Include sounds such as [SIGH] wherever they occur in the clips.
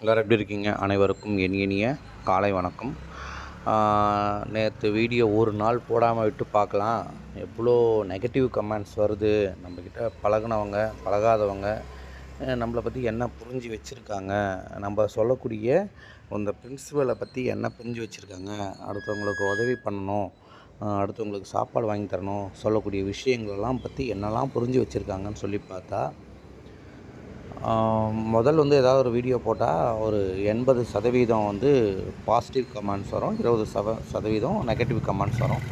எல்லோரும் எப்படி இருக்கீங்க? அனைவருக்கும் என் இனிய காலை வணக்கம். நேற்று வீடியோ ஒரு நாள் போடாமல் விட்டு பார்க்கலாம். எவ்வளோ நெகட்டிவ் கமெண்ட்ஸ் வருது. நம்மக்கிட்ட பழகுனவங்க பழகாதவங்க நம்மளை பற்றி என்ன புரிஞ்சு வச்சுருக்காங்க? நம்ம சொல்லக்கூடிய அந்த பிரின்சிபலை பற்றி என்ன புரிஞ்சு வச்சுருக்காங்க? அடுத்தவங்களுக்கு உதவி பண்ணணும். அடுத்தவங்களுக்கு சாப்பாடு வாங்கி தரணும். சொல்லக்கூடிய விஷயங்களெல்லாம் பற்றி என்னெல்லாம் புரிஞ்சு வச்சுருக்காங்கன்னு சொல்லி பார்த்தா முதல் வந்து ஏதாவது ஒரு வீடியோ போட்டால் ஒரு எண்பது சதவீதம் வந்து பாசிட்டிவ் கமெண்ட்ஸ் வரும் இருபது சத சதவீதம் நெகட்டிவ் கமெண்ட்ஸ் வரும்.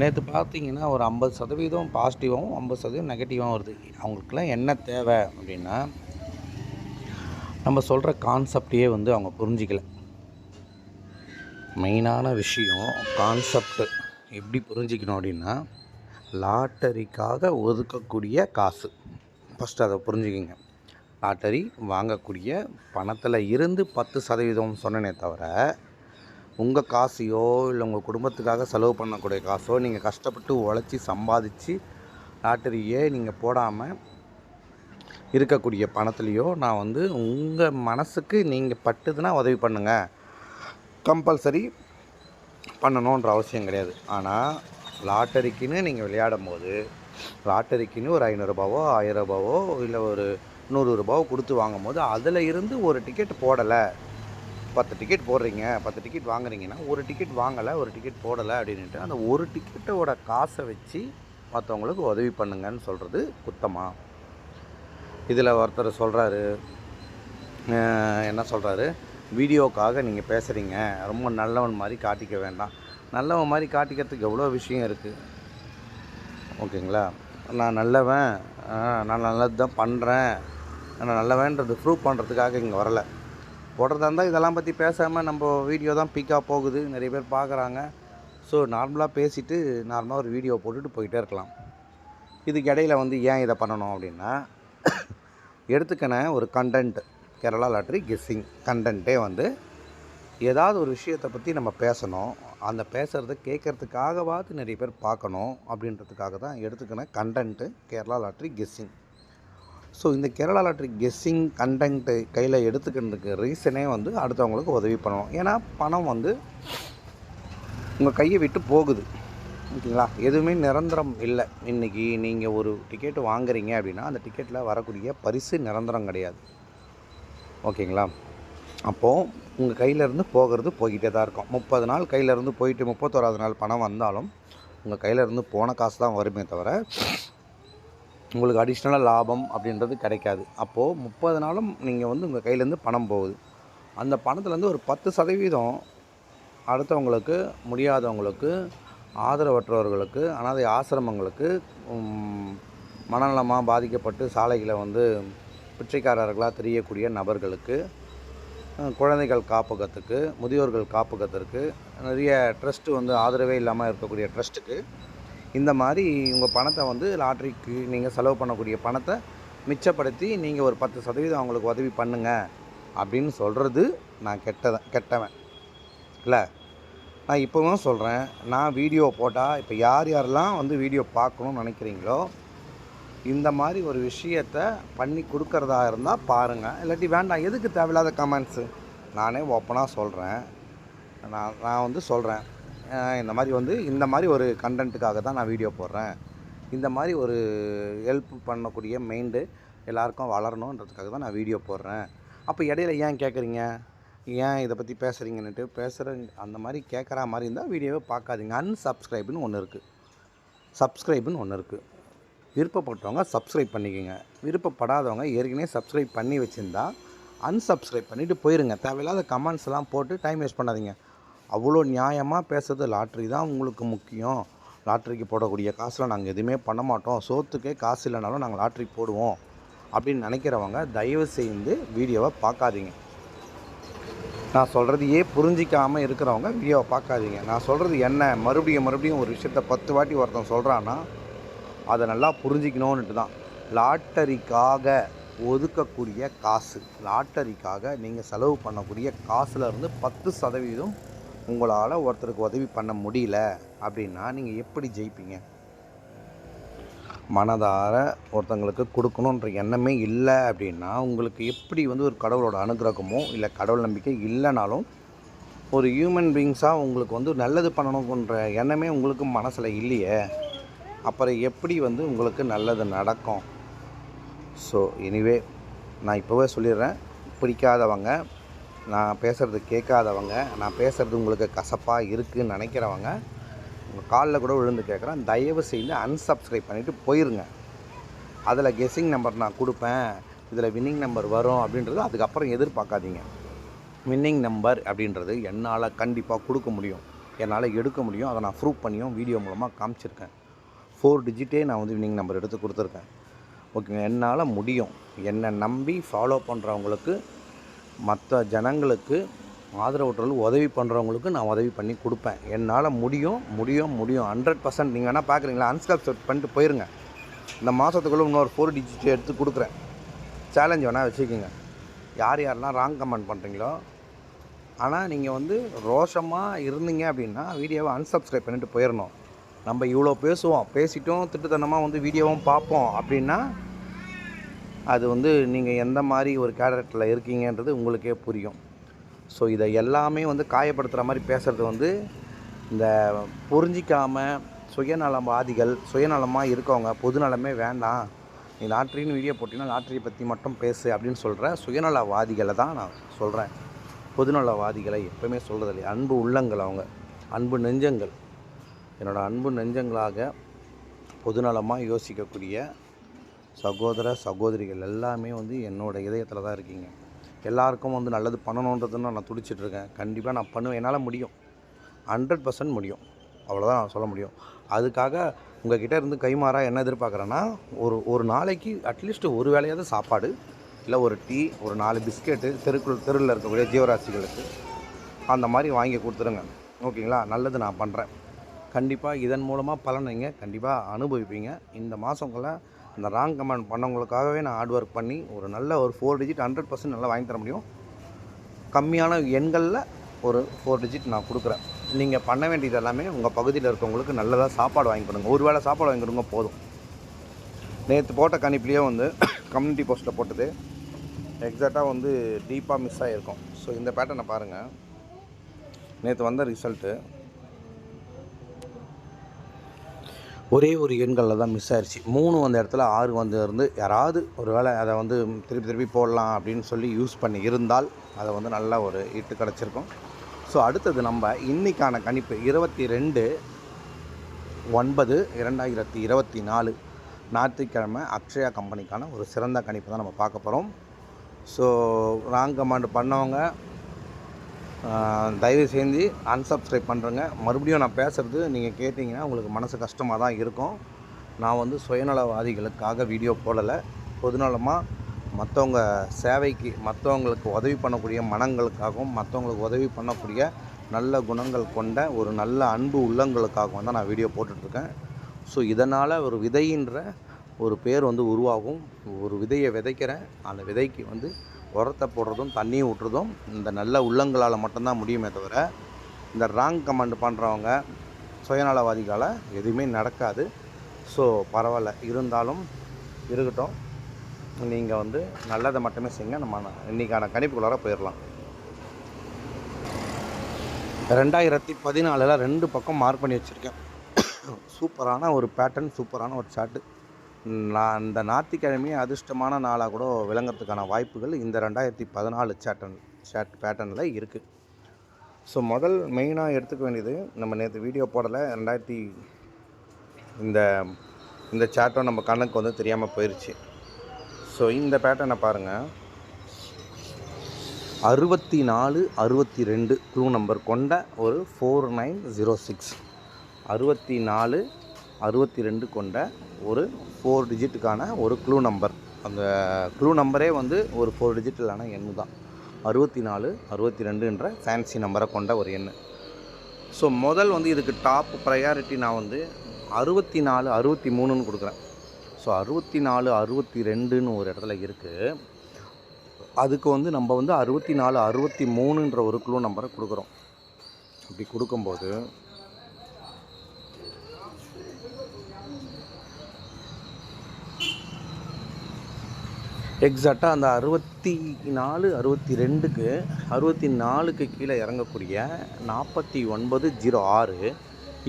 நேற்று பார்த்தீங்கன்னா ஒரு ஐம்பது சதவீதம் பாசிட்டிவாகவும் ஐம்பது சதவீதம் நெகட்டிவாகவும் வருது. அவங்களுக்குலாம் என்ன தேவை அப்படின்னா நம்ம சொல்கிற கான்செப்டையே வந்து அவங்க புரிஞ்சிக்கல. மெயினான விஷயம் கான்செப்ட் எப்படி புரிஞ்சிக்கணும் அப்படின்னா லாட்டரிக்காக ஒதுக்கக்கூடிய காசு. ஃபஸ்ட்டு அதை புரிஞ்சுக்கிங்க. லாட்டரி வாங்கக்கூடிய பணத்தில் இருந்து பத்து சதவீதம் சொன்னனே தவிர உங்கள் காசையோ இல்லை உங்கள் குடும்பத்துக்காக செலவு பண்ணக்கூடிய காசோ நீங்கள் கஷ்டப்பட்டு உழைச்சி சம்பாதிச்சு லாட்டரியே நீங்கள் போடாமல் இருக்கக்கூடிய பணத்துலேயோ நான் வந்து உங்கள் மனசுக்கு நீங்கள் பட்டுதுன்னா உதவி பண்ணுங்கள் கம்பல்சரி பண்ணணுன்ற அவசியம் கிடையாது. ஆனால் லாட்டரிக்குன்னு நீங்கள் விளையாடும் போது லாட்டரிக்குன்னு ஒரு ஐநூறுரூபாவோ ஆயிரம் ரூபாவோ இல்லை ஒரு நூறு ரூபாவை கொடுத்து வாங்கும் போது அதில் இருந்து ஒரு டிக்கெட் போடலை. பத்து டிக்கெட் போடுறீங்க பத்து டிக்கெட் வாங்குறீங்கன்னா ஒரு டிக்கெட் வாங்கலை ஒரு டிக்கெட் போடலை அப்படின்ட்டு அந்த ஒரு டிக்கெட்டோட காசை வச்சு மற்றவங்களுக்கு உதவி பண்ணுங்கன்னு சொல்கிறது குத்தமாக இதில் ஒருத்தர் சொல்கிறாரு என்ன சொல்கிறாரு வீடியோக்காக நீங்கள் பேசுகிறீங்க ரொம்ப நல்லவன் மாதிரி காட்டிக்க வேண்டாம். நல்லவன் மாதிரி காட்டிக்கிறதுக்கு எவ்வளோ விஷயம் இருக்குது ஓகேங்களா? நான் நல்லவன் நான் நல்லது தான் பண்ணுறேன் நான் நல்லவன்றது ப்ரூவ் பண்ணுறதுக்காக இங்கே வரல. போடுறதா இருந்தால் இதெல்லாம் பற்றி பேசாமல் நம்ம வீடியோ தான் பீக்காக போகுது. நிறைய பேர் பார்க்குறாங்க ஸோ நார்மலாக பேசிவிட்டு நார்மலாக ஒரு வீடியோ போட்டுட்டு போயிட்டே இருக்கலாம். இதுக்கு இடையில வந்து ஏன் இதை பண்ணணும் அப்படின்னா எடுத்துக்கின ஒரு கண்டென்ட் கேரளா லாட்ரி கெஸ்ஸிங் கண்டென்ட்டே வந்து ஏதாவது ஒரு விஷயத்தை பற்றி நம்ம பேசணும். அந்த பேசுகிறத கேட்குறதுக்காகவாது நிறைய பேர் பார்க்கணும் அப்படின்றதுக்காக தான் எடுத்துக்கின content Kerala lottery guessing so இந்த கேரளா லாட்ரி கெஸ்ஸிங் கண்டென்ட்டு கையில் எடுத்துக்கிறதுக்கு ரீசனே வந்து அடுத்தவங்களுக்கு உதவி பண்ணணும். ஏன்னா பணம் வந்து உங்கள் கையை விட்டு போகுது. ஓகேங்களா? எதுவுமே நிரந்தரம் இல்லை. இன்றைக்கி நீங்கள் ஒரு டிக்கெட்டு வாங்குறீங்க அப்படின்னா அந்த டிக்கெட்டில் வரக்கூடிய பரிசு நிரந்தரம் கிடையாது. ஓகேங்களா? அப்போது உங்கள் கையிலேருந்து போகிறது போய்கிட்டே தான் இருக்கும். முப்பது நாள் கையிலேருந்து போயிட்டு முப்பத்தோராது நாள் பணம் வந்தாலும் உங்கள் கையிலேருந்து போன காசு தான் வருமே தவிர உங்களுக்கு அடிஷ்னலாக லாபம் அப்படின்றது கிடைக்காது. அப்போது முப்பது நாளும் நீங்கள் வந்து உங்கள் கையிலேருந்து பணம் போகுது. அந்த பணத்துலேருந்து ஒரு பத்து சதவீதம் அடுத்தவங்களுக்கு முடியாதவங்களுக்கு ஆதரவற்றவர்களுக்கு அனாதை ஆசிரமங்களுக்கு மனநலமாக பாதிக்கப்பட்டு சாலைகளை வந்து பிச்சைக்காரர்களாக தெரியக்கூடிய நபர்களுக்கு குழந்தைகள் காப்பகத்துக்கு முதியோர்கள் காப்பகத்திற்கு நிறைய ட்ரஸ்ட்டு வந்து ஆதரவே இல்லாமல் இருக்கக்கூடிய ட்ரஸ்ட்டுக்கு இந்த மாதிரி உங்கள் பணத்தை வந்து லாட்ரிக்கு நீங்கள் செலவு பண்ணக்கூடிய பணத்தை மிச்சப்படுத்தி நீங்கள் ஒரு பத்து சதவீதம் அவங்களுக்கு உதவி பண்ணுங்கள் அப்படின்னு சொல்கிறது நான் கெட்டதான் கெட்டவன். இல்லை? நான் இப்போவும் சொல்கிறேன் நான் வீடியோ போட்டால் இப்போ யார் யாரெல்லாம் வந்து வீடியோ பார்க்கணும்னு நினைக்கிறீங்களோ இந்த மாதிரி ஒரு விஷயத்த பண்ணி கொடுக்கறதா இருந்தால் பாருங்கள் இல்லாட்டி வேண்டாம் எதுக்கு தேவையில்லாத கமெண்ட்ஸு நானே ஓப்பனாக சொல்கிறேன் நான் நான் வந்து சொல்கிறேன் இந்த மாதிரி வந்து இந்த மாதிரி ஒரு கண்டென்ட்டுக்காக தான் நான் வீடியோ போடுறேன். இந்த மாதிரி ஒரு ஹெல்ப் பண்ணக்கூடிய மைண்டு எல்லாருக்கும் வளரணுன்றதுக்காக தான் நான் வீடியோ போடுறேன். அப்போ இடையில ஏன் கேட்குறீங்க ஏன் இதை பற்றி பேசுகிறீங்கன்னுட்டு பேசுகிற அந்த மாதிரி கேட்குற மாதிரி இருந்தால் வீடியோவை பார்க்காதீங்க அன்சப்ஸ்கிரைப்னு ஒன்று இருக்குது சப்ஸ்கிரைப்னு ஒன்று இருக்குது விருப்பப்பட்டவங்க சப்ஸ்கிரைப் பண்ணிக்கோங்க. விருப்பப்படாதவங்க ஏற்கனவே சப்ஸ்கிரைப் பண்ணி வச்சுருந்தா அன்சப்ஸ்கிரைப் பண்ணிவிட்டு போயிருங்க. தேவையில்லாத கமெண்ட்ஸ் எல்லாம் போட்டு டைம் வேஸ்ட் பண்ணாதீங்க. அவ்வளோ நியாயமாக பேசுறது லாட்ரி தான் உங்களுக்கு முக்கியம். லாட்ரிக்கு போடக்கூடிய காசில் நாங்கள் எதுவுமே பண்ண மாட்டோம். சோத்துக்கே காசு இல்லைனாலும் நாங்கள் லாட்ரி போடுவோம். அப்படின்னு நினைக்கிறவங்க தயவு செய்து வீடியோவை பார்க்காதீங்க. நான் சொல்கிறதையே புரிஞ்சிக்காமல் இருக்கிறவங்க வீடியோவை பார்க்காதீங்க. நான் சொல்கிறது என்ன? மறுபடியும் மறுபடியும் ஒரு விஷயத்த பத்து வாட்டி ஒருத்தன் சொல்கிறான்னா அதை நல்லா புரிஞ்சிக்கணுன்ட்டு தான். லாட்டரிக்காக ஒதுக்கக்கூடிய காசு. லாட்டரிக்காக நீங்கள் செலவு பண்ணக்கூடிய காசுலேருந்து பத்து சதவீதம் உங்களால் ஒருத்தருக்கு உதவி பண்ண முடியல அப்படின்னா நீங்கள் எப்படி ஜெயிப்பீங்க? மனதார ஒருத்தங்களுக்கு கொடுக்கணுன்ற எண்ணமே இல்லை அப்படின்னா உங்களுக்கு எப்படி வந்து ஒரு கடவுளோட அனுகிரகமோ இல்லை கடவுள் நம்பிக்கை இல்லைனாலும் ஒரு ஹியூமன் பீங்ஸாக உங்களுக்கு வந்து நல்லது பண்ணணுன்ற எண்ணமே உங்களுக்கு மனசில் இல்லையே அப்புறம் எப்படி வந்து உங்களுக்கு நல்லது நடக்கும்? ஸோ எனிவே நான் இப்போவே சொல்லிடுறேன். பிடிக்காதவங்க நான் பேசுகிறது கேட்காதவங்க நான் பேசுகிறது உங்களுக்கு கசப்பாக இருக்குன்னு நினைக்கிறவங்க உங்கள் காலில் கூட விழுந்து கேட்குறேன். தயவு செய்து அன்சப்ஸ்கிரைப் பண்ணிவிட்டு போயிருங்க. அதில் கெஸ்ஸிங் நம்பர் நான் கொடுப்பேன். இதில் வின்னிங் நம்பர் வரும் அப்படின்றது அதுக்கப்புறம் எதிர்பார்க்காதீங்க. வின்னிங் நம்பர் அப்படின்றது என்னால் கண்டிப்பாக கொடுக்க முடியும். என்னால் எடுக்க முடியும். அதை நான் ப்ரூவ் பண்ணியும் வீடியோ மூலமாக காமிச்சிருக்கேன். ஃபோர் டிஜிட்டே நான் வந்து வின்னிங் நம்பர் எடுத்து கொடுத்துருக்கேன். ஓகேங்க என்னால் முடியும். என்னை நம்பி ஃபாலோ பண்ணுறவங்களுக்கு மற்ற ஜனங்களுக்கு ஆதரவற்றல் உதவி பண்ணுறவங்களுக்கு நான் உதவி பண்ணி கொடுப்பேன். என்னால் முடியும் முடியும் முடியும். ஹண்ட்ரட் பர்சன்ட் நீங்கள் வேணால் பார்க்குறீங்களா அன்ஸ்கிரைப் பண்ணிட்டு போயிருங்க. இந்த மாதத்துக்குள்ளே இன்னொரு ஃபோர் டிஜிட் எடுத்து கொடுக்குறேன். சேலஞ்ச் வேணால் வச்சுக்கோங்க. யார் யாரெல்லாம் ராங் கமெண்ட் பண்ணுறீங்களோ ஆனால் நீங்கள் வந்து ரோஷமாக இருந்தீங்க அப்படின்னா வீடியோவை அன்சப்ஸ்கிரைப் பண்ணிட்டு போயிடணும் நம்ம இவ்வளோ பேசுவோம். பேசிட்டும் திட்டுத்தனமாக வந்து வீடியோவும் பார்ப்போம் அப்படின்னா அது வந்து நீங்கள் எந்த மாதிரி ஒரு கேரக்டரில் இருக்கீங்கன்றது உங்களுக்கே புரியும். ஸோ இதை எல்லாமே வந்து காயப்படுத்துகிற மாதிரி பேசுகிறது வந்து இந்த புரிஞ்சிக்காமல் சுயநலவாதிகள் சுயநலமாக இருக்கவங்க பொதுநலமே வேண்டாம். நீ லாட்ரின்னு வீடியோ போட்டிங்கன்னா லாட்ரியை பற்றி மட்டும் பேசு அப்படின்னு சொல்கிற சுயநலவாதிகளை தான் நான் சொல்கிறேன் பொதுநலவாதிகளை எப்பவுமே சொல்கிறது இல்லையா? அன்பு உள்ளங்கள் அவங்க. அன்பு நெஞ்சங்கள். என்னோடய அன்பு நெஞ்சங்களாக பொதுநலமாக யோசிக்கக்கூடிய சகோதர சகோதரிகள் எல்லாமே வந்து என்னோடய இதயத்தில் தான் இருக்கீங்க. எல்லாருக்கும் வந்து நல்லது பண்ணணுன்றதுன்னு நான் துடிச்சிட்ருக்கேன் கண்டிப்பாக நான் பண்ணுவேன். என்னால் முடியும். ஹண்ட்ரட் பர்சன்ட் முடியும். அவ்வளோதான் நான் சொல்ல முடியும். அதுக்காக உங்ககிட்ட இருந்து கைமாறா என்ன எதிர்பார்க்குறேன்னா ஒரு ஒரு நாளைக்கு அட்லீஸ்ட் ஒரு வேலையாவது சாப்பாடு இல்லை ஒரு டீ ஒரு நாலு பிஸ்கெட்டு தெருக்குள் தெருவில் இருக்கக்கூடிய ஜீவராசிகளுக்கு அந்த மாதிரி வாங்கி கொடுத்துருங்க. ஓகேங்களா? நல்லது நான் பண்ணுறேன் கண்டிப்பாக இதன் மூலமாக பலனைங்க கண்டிப்பாக அனுபவிப்பீங்க. இந்த மாதங்களை அந்த ராங் கமெண்ட் பண்ணவங்களுக்காகவே நான் ஹார்ட் ஒர்க் பண்ணி ஒரு நல்ல ஒரு ஃபோர் டிஜிட் ஹண்ட்ரட் பர்சன்ட் நல்லா வாங்கி தர முடியும். கம்மியான எண்களில் ஒரு ஃபோர் டிஜிட் நான் கொடுக்குறேன். நீங்கள் பண்ண வேண்டியது எல்லாமே உங்கள் பகுதியில் இருக்கவங்களுக்கு நல்லதாக சாப்பாடு வாங்கி கொடுங்க. ஒரு வேளை சாப்பாடு வாங்கி கொடுங்க போதும். நேற்று போட்ட கணிப்புலேயே வந்து [COUGHS] கம்யூனிட்டி போஸ்ட்டில் போட்டது. எக்ஸாக்டாக வந்து டீப்பாக மிஸ் ஆகிருக்கும் ஸோ இந்த பேட்டர்னை பாருங்கள் நேற்று வந்த ரிசல்ட்டு ஒரே ஒரு எண்களில் தான் மிஸ் ஆயிடுச்சு மூணு வந்த இடத்துல ஆறு வந்து இருந்து யாராவது ஒரு வேளை அதை வந்து திருப்பி திருப்பி போடலாம் அப்படின்னு சொல்லி யூஸ் பண்ணி இருந்தால் அதை வந்து நல்ல ஒரு இட்டு கிடச்சிருக்கும். ஸோ அடுத்தது நம்ம இன்றைக்கான கணிப்பு இருபத்தி ரெண்டு ஒன்பது இரண்டாயிரத்தி இருபத்தி நாலு ஞாயிற்றுக்கிழமை அக்ஷயா கம்பெனிக்கான ஒரு சிறந்த கணிப்பு தான் நம்ம பார்க்க போகிறோம் ஸோ ராங் கமாண்ட் பண்ணவங்க தயவு செஞ்சு அன்சப்ஸ்கிரைப் பண்ணுறேங்க மறுபடியும் நான் பேசுகிறது நீங்கள் கேட்டிங்கன்னா உங்களுக்கு மனசு கஷ்டமாக தான் இருக்கும். நான் வந்து சுயநலவாதிகளுக்காக வீடியோ போடலை. பொதுநலமாக மற்றவங்க சேவைக்கு மற்றவங்களுக்கு உதவி பண்ணக்கூடிய மனங்களுக்காகவும் மற்றவங்களுக்கு உதவி பண்ணக்கூடிய நல்ல குணங்கள் கொண்ட ஒரு நல்ல அன்பு உள்ளங்களுக்காகவும் தான் நான் வீடியோ போட்டுட்ருக்கேன். ஸோ இதனால் ஒரு விதைன்ற ஒரு பேர் வந்து உருவாகும். ஒரு விதையை விதைக்கிறேன். அந்த விதைக்கு வந்து உரத்தை போடுறதும் தண்ணி ஊட்டுறதும் இந்த நல்ல உள்ளங்களால் மட்டும்தான் முடியுமே தவிர இந்த ராங் கமெண்ட் பண்ணுறவங்க சுயநலவாதிகளால் எதுவுமே நடக்காது. ஸோ பரவாயில்ல. இருந்தாலும் இருக்கட்டும். நீங்கள் வந்து நல்லதை மட்டுமே செய்யுங்க. நம்ம இன்றைக்கான இன்னைக்கான கணிப்புக்குள்ளார போயிடலாம். ரெண்டாயிரத்தி பதினாலில் ரெண்டு பக்கம் மார்க் பண்ணி வச்சுருக்கேன். [COUGHS] சூப்பரான ஒரு பேட்டர்ன் சூப்பரான ஒரு சாட்டு நான் இந்த ஞாயிற்றுக்கிழமையே அதிர்ஷ்டமான நாளாக கூட விளங்குறதுக்கான வாய்ப்புகள் இந்த ரெண்டாயிரத்தி பதினாலு சேட்டன் சேட் பேட்டர்னில் இருக்குது ஸோ முதல் மெயினாக எடுத்துக்க வேண்டியது நம்ம நேற்று வீடியோ போடலை ரெண்டாயிரத்தி இந்த இந்த சேட்டும் நம்ம கண்ணுக்கு வந்து தெரியாமல் போயிடுச்சு ஸோ இந்த பேட்டர்னை பாருங்கள் அறுபத்தி நாலு அறுபத்தி ரெண்டு க்ளூ நம்பர் கொண்ட ஒரு ஃபோர் நைன் ஜீரோ சிக்ஸ் அறுபத்தி நாலு அறுபத்தி ரெண்டு கொண்ட ஒரு ஃபோர் டிஜிட்டுக்கான ஒரு க்ளூ நம்பர் அந்த க்ளூ நம்பரே வந்து ஒரு ஃபோர் டிஜிட்டிலான எண்ணு தான். அறுபத்தி நாலு அறுபத்தி ரெண்டுன்ற ஃபேன்சி நம்பரை கொண்ட ஒரு எண் ஸோ முதல் வந்து இதுக்கு டாப் ப்ரையாரிட்டி நான் வந்து அறுபத்தி நாலு அறுபத்தி மூணுன்னு கொடுக்குறேன். ஸோ அறுபத்தி நாலு அறுபத்தி ரெண்டுன்னு ஒரு இடத்துல இருக்குது அதுக்கு வந்து நம்ம வந்து அறுபத்தி நாலு அறுபத்தி மூணுன்ற ஒரு க்ளூ நம்பரை கொடுக்குறோம். அப்படி கொடுக்கும்போது எக்ஸாக்டாக அந்த அறுபத்தி நாலு அறுபத்தி ரெண்டுக்கு அறுபத்தி நாலுக்கு கீழே இறங்கக்கூடிய நாற்பத்தி ஒன்பது ஜீரோ ஆறு.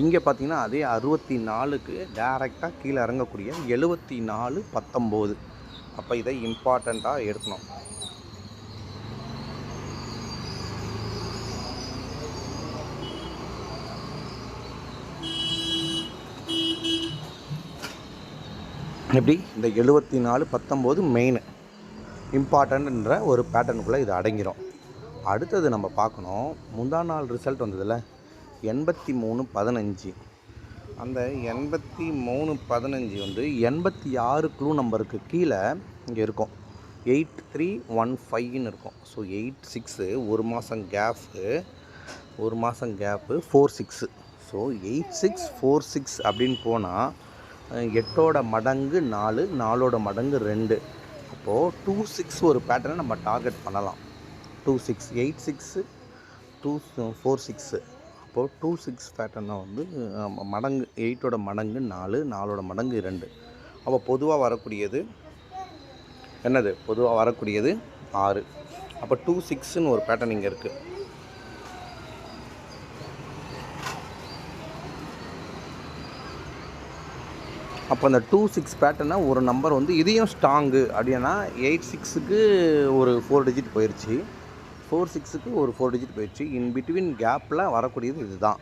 இங்கே பார்த்தீங்கன்னா அதே அறுபத்தி நாலுக்கு டேரெக்டாக கீழே இறங்கக்கூடிய எழுபத்தி நாலு பத்தொம்போது. அப்போ இதை இம்பார்ட்டண்ட்டாக எடுக்கணும். எப்படி? இந்த எழுபத்தி நாலு பத்தொம்போது மெயின் இம்பார்ட்டன்ட்ன்ற ஒரு பேட்டர்னுக்குள்ளே இது அடங்கிடும் அடுத்தது நம்ம பார்க்கணும் முந்தா நாள் ரிசல்ட் வந்ததில்ல எண்பத்தி மூணு பதினஞ்சு. அந்த எண்பத்தி மூணு பதினஞ்சு வந்து எண்பத்தி ஆறு க்ளூ நம்பருக்கு கீழே இங்கே இருக்கும். எயிட் த்ரீ ஒன் ஃபைவ்னு இருக்கும். ஸோ எயிட் சிக்ஸு ஒரு மாதம் கேப்பு ஒரு மாதம் gap four six so eight six four six அப்படின்னு போனால் எட்டோட மடங்கு நாலு நாலோட மடங்கு ரெண்டு. அப்போது டூ சிக்ஸ் ஒரு பேட்டர்னை நம்ம டார்கெட் பண்ணலாம். Two six eight six two four six அப்போது டூ சிக்ஸ் பேட்டர்னை வந்து மடங்கு எயிட்டோட மடங்கு நாலு நாலோட மடங்கு ரெண்டு அப்போ பொதுவாக வரக்கூடியது என்னது? பொதுவாக வரக்கூடியது ஆறு. அப்போ டூ சிக்ஸுன்னு ஒரு பேட்டர்ன் இங்கே இருக்குது அப்போ அந்த டூ சிக்ஸ் பேட்டர்னா ஒரு நம்பர் வந்து இதையும் ஸ்ட்ராங்கு அப்படின்னா எயிட் சிக்ஸுக்கு ஒரு ஃபோர் டிஜிட் போயிடுச்சு ஃபோர் சிக்ஸுக்கு ஒரு ஃபோர் டிஜிட் போயிடுச்சு இன் பிட்வீன் கேப்பில் வரக்கூடியது இதுதான்.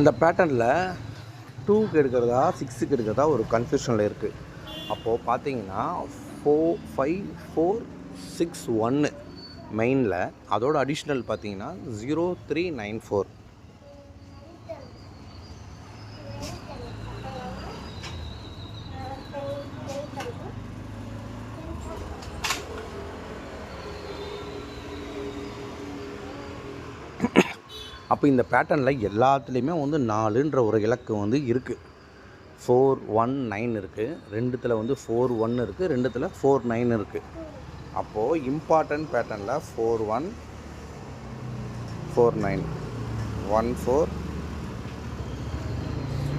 அந்த பேட்டர்னில் டூக்கு எடுக்கிறதா சிக்ஸுக்கு எடுக்கிறதா ஒரு கன்ஃபியூஷனில் இருக்குது அப்போது பார்த்தீங்கன்னா ஃபோர் ஃபைவ் ஃபோர் சிக்ஸ் ஒன்று மெயினில் அதோட அடிஷ்னல் பார்த்தீங்கன்னா ஜீரோ த்ரீ நைன் ஃபோர் அப்போ இந்த பேட்டர்னில் எல்லாத்துலேயுமே வந்து நாலுன்ற ஒரு இலக்கு வந்து இருக்குது ஃபோர் ஒன் நைன் இருக்குது ரெண்டுத்தில் வந்து ஃபோர் ஒன் இருக்குது ரெண்டுத்தில் ஃபோர் நைன் இருக்குது அப்போது இம்பார்ட்டன்ட் பேட்டர்னில் four one four nine one four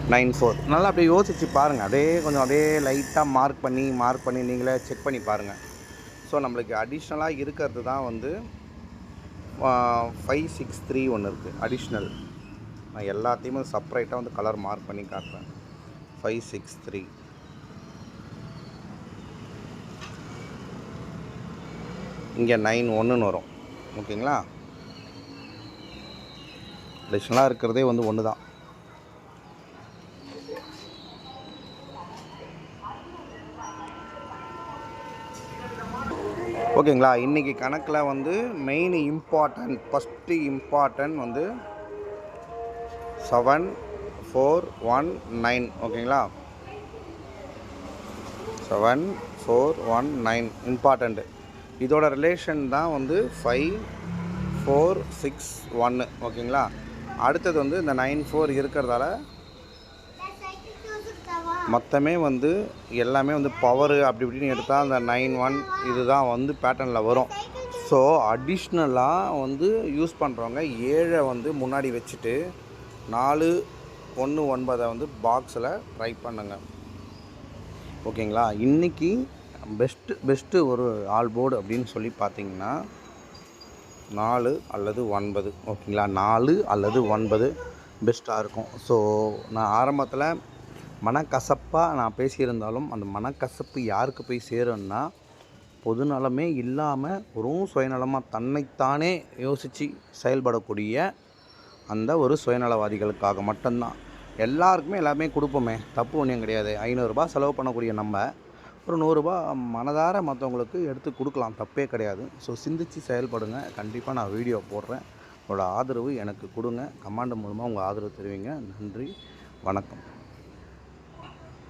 nine four நல்லா அப்படியே யோசித்து பாருங்கள் அப்படியே கொஞ்சம் அப்படியே லைட்டாக மார்க் பண்ணி மார்க் பண்ணி நீங்களே செக் பண்ணி பாருங்கள் ஸோ நம்மளுக்கு அடிஷ்னலாக இருக்கிறது தான் வந்து ஃபைவ் சிக்ஸ் த்ரீ ஒன்று இருக்குது அடிஷ்னல் நான் எல்லாத்தையுமே செப்பரேட்டாக வந்து கலர் மார்க் பண்ணி காட்டுறேன். ஃபைவ் சிக்ஸ் த்ரீ இங்கே நைன் ஒன்றுன்னு வரும். ஓகேங்களா அடிஷ்னலாக இருக்கிறதே வந்து ஒன்று தான் ஓகேங்களா? இன்றைக்கி கணக்கில் வந்து மெயின் இம்பார்ட்டன்ட் ஃபஸ்ட்டு இம்பார்ட்டன்ட் வந்து செவன் ஃபோர் ஒன் நைன் ஓகேங்களா? Seven four one nine important இதோட ரிலேஷன் தான் வந்து ஃபைவ் ஃபோர் சிக்ஸ் ஒன்று ஓகேங்களா? அடுத்தது வந்து இந்த நைன் ஃபோர் இருக்கிறதால மொத்தமே வந்து எல்லாமே வந்து பவரு அப்படி இப்படின்னு எடுத்தால் அந்த நைன் ஒன் இதுதான் வந்து பேட்டர்னில் வரும். ஸோ அடிஷ்னலாக வந்து யூஸ் பண்ணுறவங்க ஏழை வந்து முன்னாடி வச்சுட்டு நாலு ஒன்று ஒன்பதை வந்து பாக்ஸில் ட்ரை பண்ணுங்க. ஓகேங்களா? இன்றைக்கி பெஸ்ட்டு பெஸ்ட்டு ஒரு ஆல் போர்டு அப்படின்னு சொல்லி பார்த்தீங்கன்னா நாலு அல்லது ஒன்பது. ஓகேங்களா? நாலு அல்லது ஒன்பது பெஸ்ட்டாக இருக்கும். ஸோ நான் ஆரம்பத்தில் மனக்கசப்பாக நான் பேசியிருந்தாலும் அந்த மனக்கசப்பு யாருக்கு போய் சேரும்னா பொதுநலமே இல்லாமல் வெறும் சுயநலமாக தன்னைத்தானே யோசித்து செயல்படக்கூடிய அந்த ஒரு சுயநலவாதிகளுக்காக மட்டும்தான். எல்லாருக்குமே எல்லாமே கொடுப்போமே. தப்பு ஒன்றும் கிடையாது. ஐநூறுரூபா செலவு பண்ணக்கூடிய நம்ம ஒரு நூறுரூபா மனதார மற்றவங்களுக்கு எடுத்து கொடுக்கலாம். தப்பே கிடையாது. ஸோ சிந்திச்சு செயல்படுங்க. கண்டிப்பாக நான் வீடியோ போடுறேன். உங்களோட ஆதரவு எனக்கு கொடுங்க. கமாண்ட் மூலமாக உங்கள் ஆதரவு தெரிவிங்க. நன்றி. வணக்கம்.